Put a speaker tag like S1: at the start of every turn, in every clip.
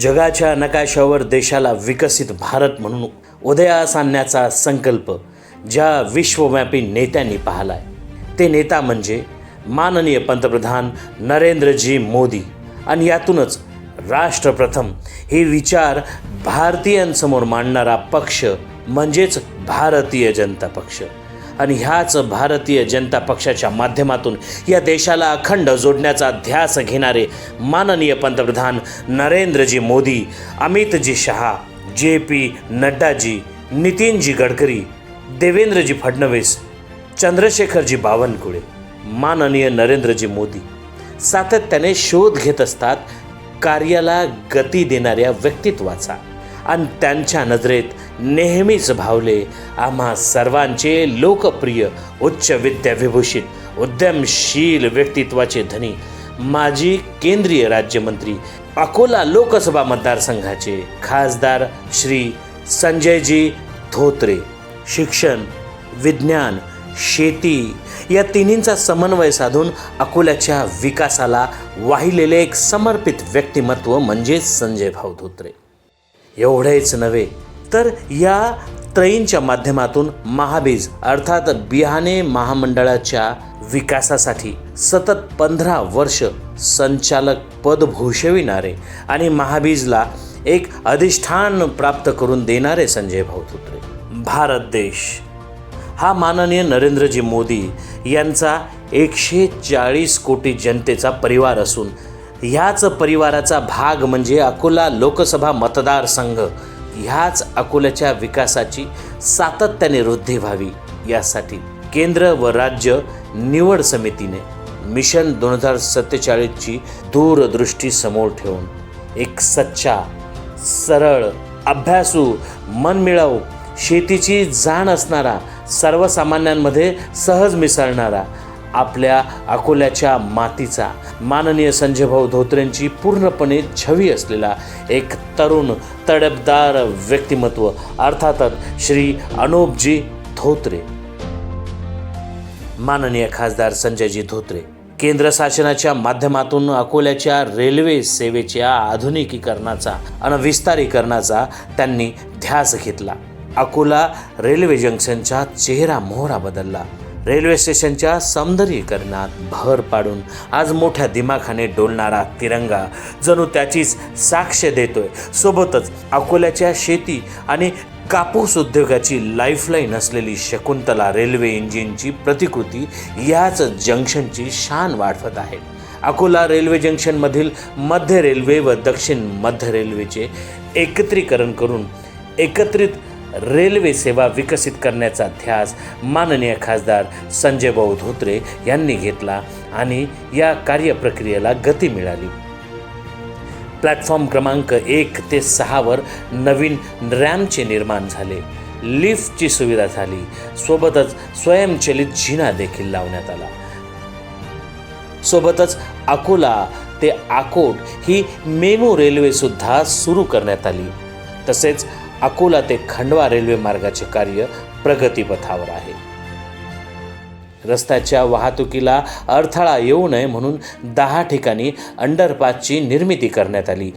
S1: जगाच्या नकाशावर देशाला विकसित भारत म्हणून उदयास आणण्याचा संकल्प ज्या विश्वव्यापी नेत्यांनी पाहिला आहे ते नेता म्हणजे माननीय पंतप्रधान नरेंद्रजी मोदी. आणि यातूनच राष्ट्रप्रथम हे विचार भारतीयांसमोर मांडणारा पक्ष म्हणजेच भारतीय जनता पक्ष. आणि ह्याच भारतीय जनता पक्षाच्या माध्यमातून या देशाला अखंड जोडण्याचा ध्यास घेणारे माननीय पंतप्रधान नरेंद्रजी मोदी अमितजी शहा जे पी नड्डाजी नितीनजी गडकरी देवेंद्रजी फडणवीस चंद्रशेखरजी बावनकुळे माननीय नरेंद्रजी मोदी सातत्याने शोध घेत असतात कार्याला गती देणाऱ्या व्यक्तित्वाचा. आणि त्यांच्या नजरेत नेहमीच भावले आम्हा सर्वांचे लोकप्रिय उच्च विद्याविभूषित उद्यमशील व्यक्तित्वाचे धनी माजी केंद्रीय राज्यमंत्री अकोला लोकसभा मतदारसंघाचे खासदार श्री संजयजी धोत्रे शिक्षण विज्ञान शेती या तिन्हींचा समन्वय साधून अकोल्याच्या विकासाला वाहिलेले एक समर्पित व्यक्तिमत्व म्हणजे संजय भाऊ धोत्रे. एवढेच नव्हे. तर या त्रयींच्या माध्यमातून महाबीज अर्थात बिहाने महामंडळाच्या विकासासाठी सतत पंधरा वर्ष संचालक पद भूषविणारे आणि महाबीजला एक अधिष्ठान प्राप्त करून देणारे संजय भाऊतुत्रे. भारत देश. हा माननीय नरेंद्रजी मोदी यांचा एकशे चाळीस कोटी जनतेचा परिवार असून ह्याच परिवाराचा भाग म्हणजे अकोला लोकसभा मतदारसंघ ह्याच अकोल्याच्या विकासाची सातत्याने वृद्धी व्हावी यासाठी केंद्र व राज्य निवड समितीने मिशन दोन हजार सत्तेचाळीसची दूरदृष्टी समोर ठेवून एक सच्चा सरळ अभ्यासू मनमिळावू शेतीची जाण असणारा सर्वसामान्यांमध्ये सहज मिसळणारा आपल्या अकोल्याच्या मातीचा. माननीय संजयभाऊ धोत्रेंची पूर्णपणे छवी असलेला एक तरुण तडपदार व्यक्तिमत्व अर्थातच श्री अनुपजी धोत्रे. माननीय खासदार संजयजी धोत्रे केंद्र शासनाच्या माध्यमातून अकोल्याच्या रेल्वे सेवेच्या आधुनिकीकरणाचा आणि विस्तारीकरणाचा त्यांनी ध्यास घेतला. अकोला रेल्वे जंक्शनचा चेहरा मोहरा बदलला. रेल्वे स्टेशनच्या सौंदर्यीकरणात भर पाडून आज मोठ्या दिमाखाने डोलणारा तिरंगा जणू त्याचीच साक्ष देतोय. सोबतच अकोल्याच्या शेती आणि कापूस उद्योगाची लाईफलाईन असलेली शकुंतला रेल्वे इंजिनची प्रतिकृती याच जंक्शनची शान वाढवत आहे. अकोला रेल्वे जंक्शनमधील मध्य रेल्वे व दक्षिण मध्य रेल्वेचे एकत्रीकरण करून एकत्रित रेल्वे सेवा विकसित करण्याचा ध्यास माननीय खासदार संजय भाऊ धोत्रे यांनी घेतला आणि या कार्यप्रक्रियेला गती मिळाली. प्लॅटफॉर्म क्रमांक एक ते सहावर नवीन रॅम्पचे निर्माण झाले. लिफ्टची सुविधा झाली. सोबतच स्वयंचलित झिना देखील लावण्यात आला. सोबतच अकोला ते आकोट ही मेमू रेल्वेसुद्धा सुरू करण्यात आली. तसेच अकोला ते खंडवा रेल्वे मार्गाचे कार्य प्रगतीपथावर आहे. रस्त्याच्या वाहतुकीला अडथळा येऊ नये म्हणून दहा ठिकाणी अंडरपासची निर्मिती करण्यात आली.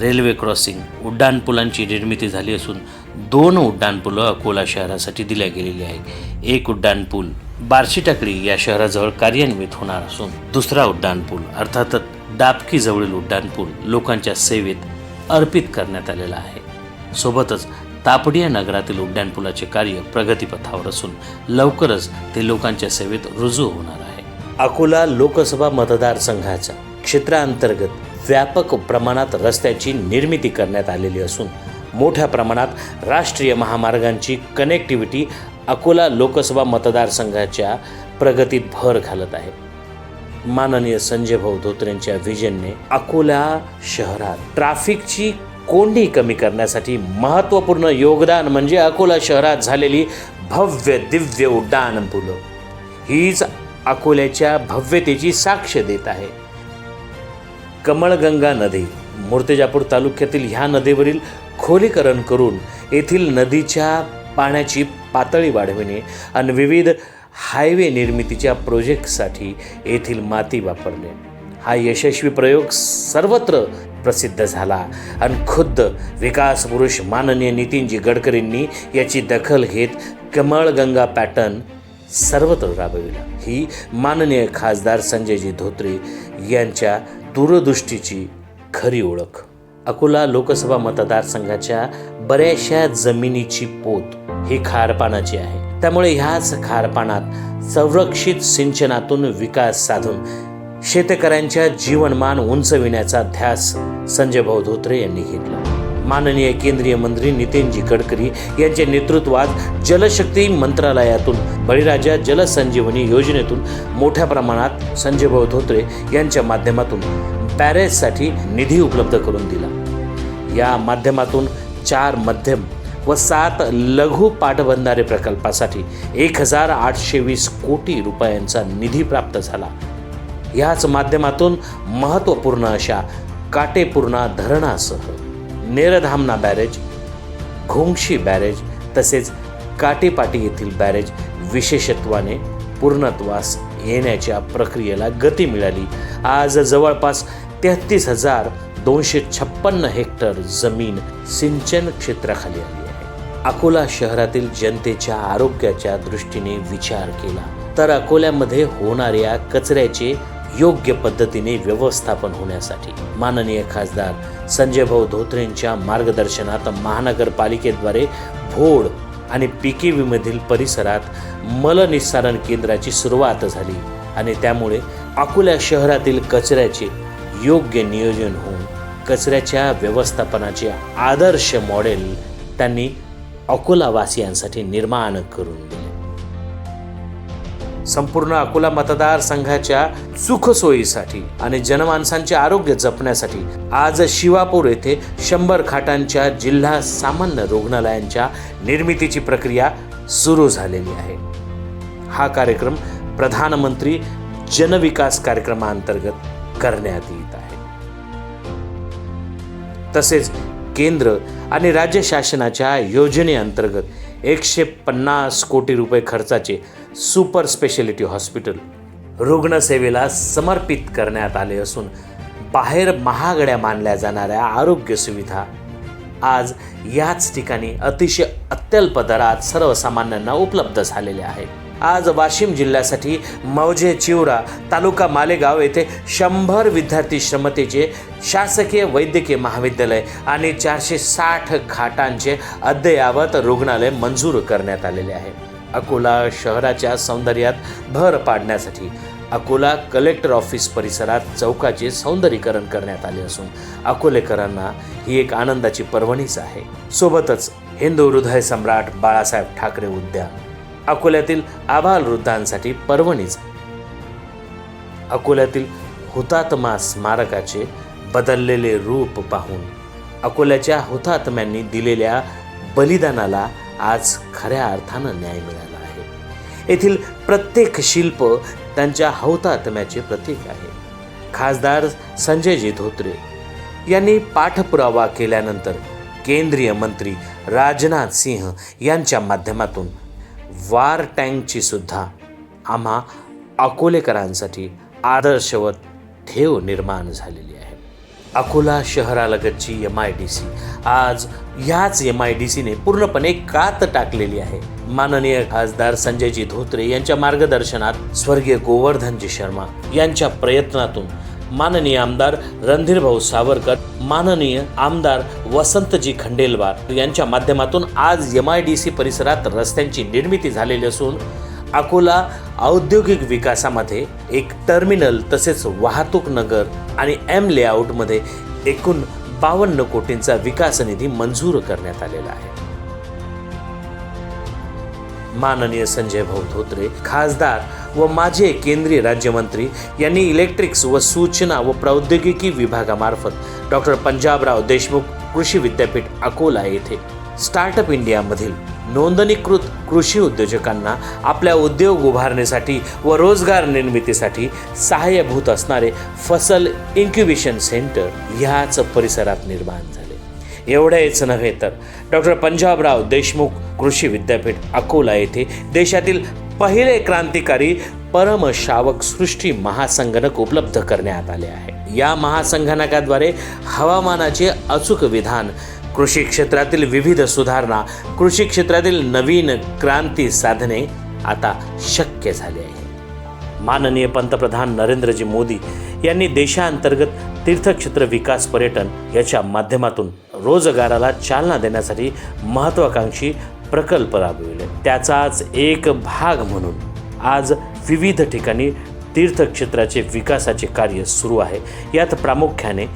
S1: रेल्वे क्रॉसिंग उड्डाणपुलांची निर्मिती झाली असून दोन उड्डाणपुलं अकोला शहरासाठी दिल्या गेलेली आहेत. एक उड्डाणपूल बार्शी टाकळी या शहराजवळ कार्यान्वित होणार असून दुसरा उड्डाणपूल अर्थातच डाबकीजवळील उड्डाणपूल लोकांच्या सेवेत अर्पित करण्यात आलेला आहे. सोबतच तापडिया नगरातील उड्डाणपुलाचे कार्य प्रगतीपथावर असून लवकरच ते लोकांच्या सेवेत रुजू होणार आहे. अकोला लोकसभा मतदारसंघाच्या क्षेत्रांतर्गत व्यापक प्रमाणात रस्त्याची निर्मिती करण्यात आलेली असून मोठ्या प्रमाणात राष्ट्रीय महामार्गांची कनेक्टिव्हिटी अकोला लोकसभा मतदारसंघाच्या प्रगतीत भर घालत आहे. माननीय संजय भाऊ धोत्रेंच्या व्हिजनने अकोला शहरात ट्रॅफिकची कोंडी कमी करण्यासाठी महत्त्वपूर्ण योगदान म्हणजे अकोला शहरात झालेली भव्य दिव्य उड्डाण पुलं. हीच अकोल्याच्या भव्यतेची साक्ष देत आहे. कमळगंगा नदी मूर्तिजापूर तालुक्यातील ह्या नदीवरील खोलीकरण करून येथील नदीच्या पाण्याची पातळी वाढविणे आणि विविध हायवे निर्मितीच्या प्रोजेक्टसाठी येथील माती वापरणे. हा यशस्वी प्रयोग सर्वत्र प्रसिद्ध झाला आणि खुद्द विकास पुरुष माननीय नितीनजी गडकरींनी याची दखल घेत कमळगंगा पॅटर्न सर्वत्र राबविला. ही माननीय खासदार संजयजी धोत्रे यांच्या दूरदृष्टीची खरी ओळख. अकोला लोकसभा मतदारसंघाच्या बऱ्याचशा जमिनीची पोत ही खारपानाची आहे. त्यामुळे ह्याच खारपानात संरक्षित सिंचनातून विकास साधून शेतकऱ्यांच्या जीवनमान उंचविण्याचा ध्यास संजय भाऊ धोत्रे यांनी घेतला. माननीय केंद्रीय मंत्री नितीनजी गडकरी यांच्या नेतृत्वात जलशक्ती मंत्रालयातून बळीराजा जलसंजीवनी योजनेतून मोठ्या प्रमाणात संजय भाऊ धोत्रे यांच्या माध्यमातून बॅरेजसाठी निधी उपलब्ध करून दिला. या माध्यमातून चार मध्यम व सात लघु पाटबंधारे प्रकल्पासाठी एक हजार आठशे वीस कोटी रुपयांचा निधी प्राप्त झाला. ह्याच माध्यमातून महत्त्वपूर्ण अशा काटेपूर्णा धरणासह नेरधामना बॅरेज घोंगशी बॅरेज तसेच काटेपाटी येथील बॅरेज विशेषत्वाने पूर्णत्वास येण्याच्या प्रक्रियेला गती मिळाली. आज जवळपास तेहतीस हजार दोनशे छप्पन्न हेक्टर जमीन सिंचन क्षेत्राखाली आली. अकोला शहरातील जनतेच्या आरोग्याच्या दृष्टीने विचार केला. तर अकोल्यामध्ये होणाऱ्या कचऱ्याचे योग्य पद्धतीने व्यवस्थापन होण्यासाठी माननीय खासदार संजय भाऊ धोत्रेंच्या मार्गदर्शनात महानगरपालिकेद्वारे भोड आणि पिकेवीमधील परिसरात मलनिस्सारण केंद्राची सुरुवात झाली आणि त्यामुळे अकोला शहरातील कचऱ्याचे योग्य नियोजन होऊन कचऱ्याच्या व्यवस्थापनाचे आदर्श मॉडेल त्यांनी अकोलावासियांसाठी निर्माण करून दिले. संपूर्ण अकोला मतदारसंघाच्या सुखसोयीसाठी आणि जनमानसांचे आरोग्य जपण्यासाठी आज शिवापूर येथे शंभर खाटांच्या जिल्हा सामान्य रुग्णालयांच्या निर्मितीची प्रक्रिया सुरू झालेली आहे. हा कार्यक्रम प्रधानमंत्री जनविकास कार्यक्रमांतर्गत करण्यात येत आहे. तसेच केंद्र आणि राज्य शासनाच्या योजनेअंतर्गत एकशे पन्नास कोटी रुपये खर्चाचे सुपर स्पेशालिटी हॉस्पिटल रुग्णसेवेला समर्पित करण्यात आले असून बाहेर महागड्या मानल्या जाणाऱ्या आरोग्य सुविधा आज याच ठिकाणी अतिशय अत्यल्प दरात सर्वसामान्यांना उपलब्ध झालेल्या आहेत. आज वाशिम जिल्ह्यासाठी मौजे चिवरा तालुका मालेगाव येथे शंभर विद्यार्थी क्षमतेचे शासकीय वैद्यकीय महाविद्यालय आणि चारशे साठ खाटांचे अद्ययावत रुग्णालय मंजूर करण्यात आलेले आहे. अकोला शहराच्या सौंदर्यात भर पाडण्यासाठी अकोला कलेक्टर ऑफिस परिसरात चौकाचे सौंदर्यीकरण करण्यात आले असून अकोलेकरांना ही एक आनंदाची पर्वणीच आहे. सोबतच हिंदू हृदय सम्राट बाळासाहेब ठाकरे उद्यान अकोल्यातील आबाल वृद्धांसाठी पर्वणीच अकोल्यातील हुतात्मा स्मारकाचे बदललेले रूप पाहून अकोल्याच्या हुतात्म्यांनी दिलेल्या बलिदानाला आज खऱ्या अर्थानं न्याय मिळाला आहे. येथील प्रत्येक शिल्प त्यांच्या हौतात्म्याचे प्रतीक आहे. खासदार संजयजी धोत्रे यांनी पाठपुरावा केल्यानंतर केंद्रीय मंत्री राजनाथ सिंह यांच्या माध्यमातून वार टँकची सुद्धा आम्हा अकोलेकरांसाठी आदर्शवत ठेव निर्माण झालेली आहे. अकोला शहरालगतची एम आय डी सी आज ह्याच एम आय डी सीने पूर्णपणे कात टाकलेली आहे. माननीय खासदार संजयजी धोत्रे यांच्या मार्गदर्शनात स्वर्गीय गोवर्धनजी शर्मा यांच्या प्रयत्नातून माननीय आमदार रणधीरभाऊ सावरकर माननीय आमदार वसंतजी खंडेलवार यांच्या माध्यमातून आज एम आय डी सी परिसरात रस्त्यांची निर्मिती झालेली असून अकोला औद्योगिक विकासामध्ये एक टर्मिनल तसेच वाहतूक नगर आणि एम लेआउटमध्ये एकूण बावन्न कोटींचा विकास निधी मंजूर करण्यात आलेला आहे. माननीय संजय भाऊ धोत्रे खासदार व माझे केंद्रीय राज्यमंत्री यांनी इलेक्ट्रिक्स व सूचना व प्रौद्योगिकी विभागामार्फत डॉक्टर पंजाबराव देशमुख कृषी विद्यापीठ अकोला येथे स्टार्टअप इंडियामधील नोंदणीकृत कृषी उद्योजकांना आपल्या उद्योग उभारणीसाठी व रोजगार निर्मितीसाठी सहाय्यभूत असणारे फसल इन्क्युबेशन सेंटर ह्याच परिसरात निर्माण झाले. एवढेच नव्हे तर डॉक्टर पंजाबराव देशमुख कृषी विद्यापीठ अकोला येथे देशातील पहिले क्रांतिकारी परमशावक सृष्टी महासंगणक उपलब्ध करण्यात आले आहे या महासंगणकाद्वारे हवामानाचे अचूक विधान कृषी क्षेत्रातील विविध सुधारणा कृषी क्षेत्रातील नवीन क्रांती साधने आता शक्य झाले आहे. माननीय पंतप्रधान नरेंद्रजी मोदी यांनी देशांतर्गत तीर्थक्षेत्र विकास पर्यटन याच्या माध्यमातून रोजगाराला चालना देण्यासाठी महत्त्वाकांक्षी प्रकल्प राबविले. त्याचाच एक भाग म्हणून आज विविध ठिकाणी तीर्थक्षेत्राचे विकासाचे कार्य सुरू आहे. यात प्रामुख्याने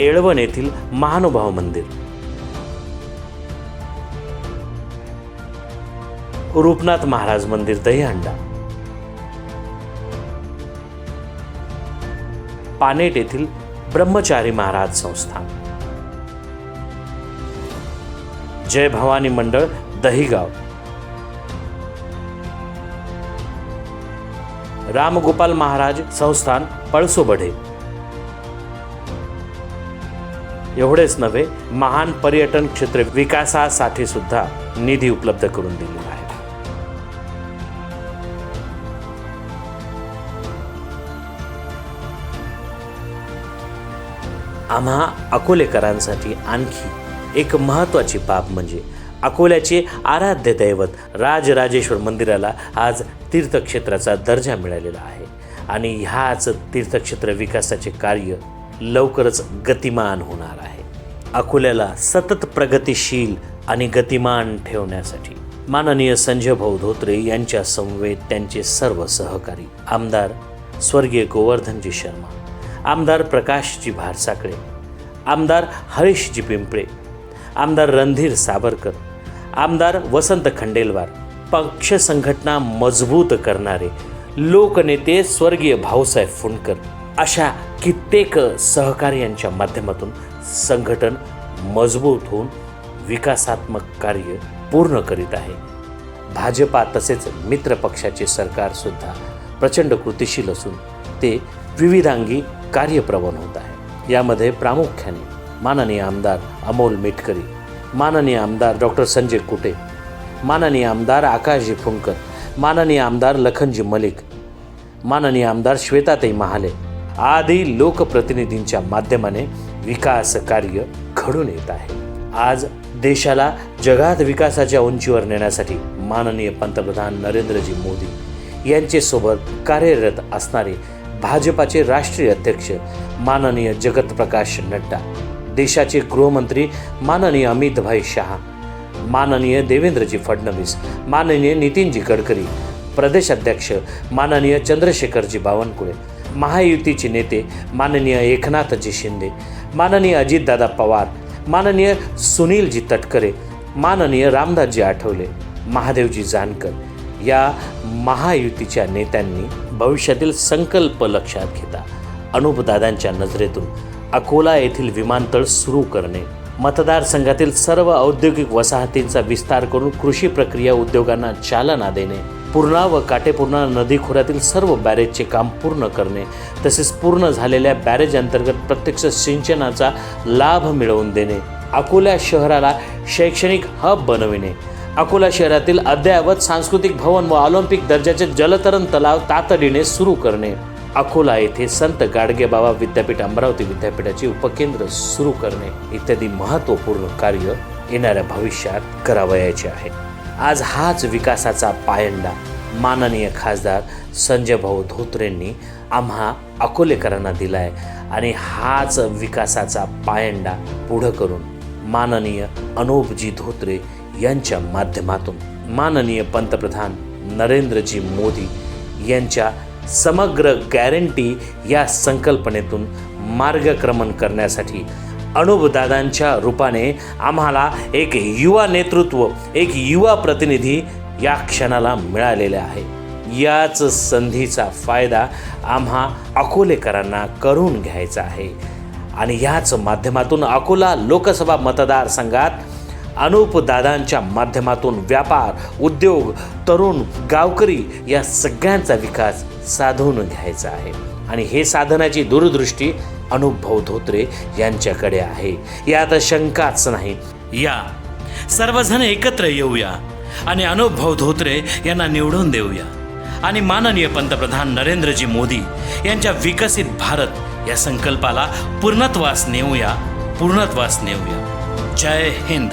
S1: येळवण येथील महानुभाव मंदिर. रूपनाथ महाराज मंदिर दहीहंडा. पानेट येथील ब्रह्मचारी महाराज संस्थान. जय भवानी मंडळ दहिगाव. रामगोपाल महाराज संस्थान पळसोबढे एवढेच नव्हे महान पर्यटन क्षेत्र विकासासाठी सुद्धा निधी उपलब्ध करून दिलेला आहे. आम्हा अकोलेकरांसाठी आणखी एक महत्त्वाची बाब म्हणजे अकोल्याचे आराध्य दैवत राजराजेश्वर मंदिराला आज तीर्थक्षेत्राचा दर्जा मिळालेला आहे. आणि ह्याच तीर्थक्षेत्र विकासाचे कार्य लवकरच गतिमान होणार आहे. अकोल्याला सतत प्रगतिशील आणि गतिमान ठेवण्यासाठी माननीय संजय भाऊ धोत्रे यांच्या समवेत त्यांचे सर्व सहकारी आमदार स्वर्गीय गोवर्धनजी शर्मा आमदार प्रकाशजी भारसाकळे आमदार हरीशजी पिंपळे आमदार रणधीर साबरकर आमदार वसंत खंडेलवार पक्ष संघटना मजबूत करणारे लोकनेते स्वर्गीय भाऊसाहेब फुंडकर अशा कित्येक सहकार्यांच्या माध्यमातून संघटन मजबूत होऊन विकासात्मक कार्य पूर्ण करीत आहे. भाजपा तसेच मित्रपक्षाचे सरकारसुद्धा प्रचंड कृतिशील असून ते विविधांगी कार्यप्रवण होत आहे. यामध्ये प्रामुख्याने माननीय आमदार अमोल मेटकरी माननीय आमदार डॉक्टर संजय कुटे माननीय आमदार आकाशजी फुंकर माननीय आमदार लखनजी मलिक माननीय आमदार श्वेताताई महाले आदी लोकप्रतिनिधींच्या माध्यमाने विकास कार्य घडून येत आहे. आज देशाला जगात विकासाच्या उंचीवर नेण्यासाठी माननीय पंतप्रधान नरेंद्रजी मोदी यांचेसोबत कार्यरत असणारे भाजपाचे राष्ट्रीय अध्यक्ष माननीय जगतप्रकाश नड्डा देशाचे गृहमंत्री माननीय अमितभाई शहा माननीय देवेंद्रजी फडणवीस माननीय नितीनजी गडकरी प्रदेशाध्यक्ष माननीय चंद्रशेखरजी बावनकुळे महायुतीचे नेते माननीय एकनाथजी शिंदे माननीय अजितदादा पवार माननीय सुनीलजी तटकरे माननीय रामदासजी आठवले महादेवजी जानकर या महायुतीच्या नेत्यांनी भविष्यातील संकल्प लक्षात घेता अनुपदादांच्या नजरेतून अकोला येथील विमानतळ सुरू करणे. मतदारसंघातील सर्व औद्योगिक वसाहतींचा विस्तार करून कृषी प्रक्रिया उद्योगांना चालना देणे. पूर्णा व काटेपूर्णा नदी खोऱ्यातील सर्व बॅरेजचे काम पूर्ण करणे. तसेच पूर्ण झालेल्या बॅरेज अंतर्गत प्रत्यक्ष सिंचनाचा लाभ मिळवून देणे. अकोला शहराला शैक्षणिक हब बनविणे. अकोला शहरातील अद्ययावत सांस्कृतिक भवन व ऑलिम्पिक दर्जाचे जलतरण तलाव तातडीने सुरू करणे. अकोला येथे संत गाडगेबाबा विद्यापीठ अमरावती विद्यापीठाचे उपकेंद्र सुरू करणे इत्यादी महत्त्वपूर्ण कार्य येणाऱ्या भविष्यात करावयाचे आहे. आज हाच विकासाचा पायंडा माननीय खासदार संजय भाऊ धोत्रेंनी आम्हा अकोलेकरांना दिलाय आणि हाच विकासाचा पायंडा पुढं करून माननीय अनुपजी धोत्रे यांच्या माध्यमातून माननीय पंतप्रधान नरेंद्रजी मोदी यांच्या समग्र गॅरंटी या संकल्पनेतून मार्गक्रमण करण्यासाठी अणुपदादांच्या रूपाने आम्हाला एक युवा नेतृत्व एक युवा प्रतिनिधी या क्षणाला मिळालेले आहे. याच संधीचा फायदा आम्हा अकोलेकरांना करून घ्यायचा आहे. आणि याच माध्यमातून अकोला लोकसभा मतदारसंघात अनुपदादांच्या माध्यमातून व्यापार उद्योग तरुण गावकरी या सगळ्यांचा विकास साधून घ्यायचं आहे. आणि हे साधनाची दूरदृष्टी अनुभव धोत्रे यांच्याकडे आहे. यात शंकाच नाही. या. सर्वजण एकत्र येऊया आणि अनुभव धोत्रे यांना निवडून देऊया. आणि माननीय पंतप्रधान नरेंद्रजी मोदी यांच्या विकसित भारत या संकल्पाला पूर्णत्वास नेऊया पूर्णत्वास नेऊया. जय हिंद.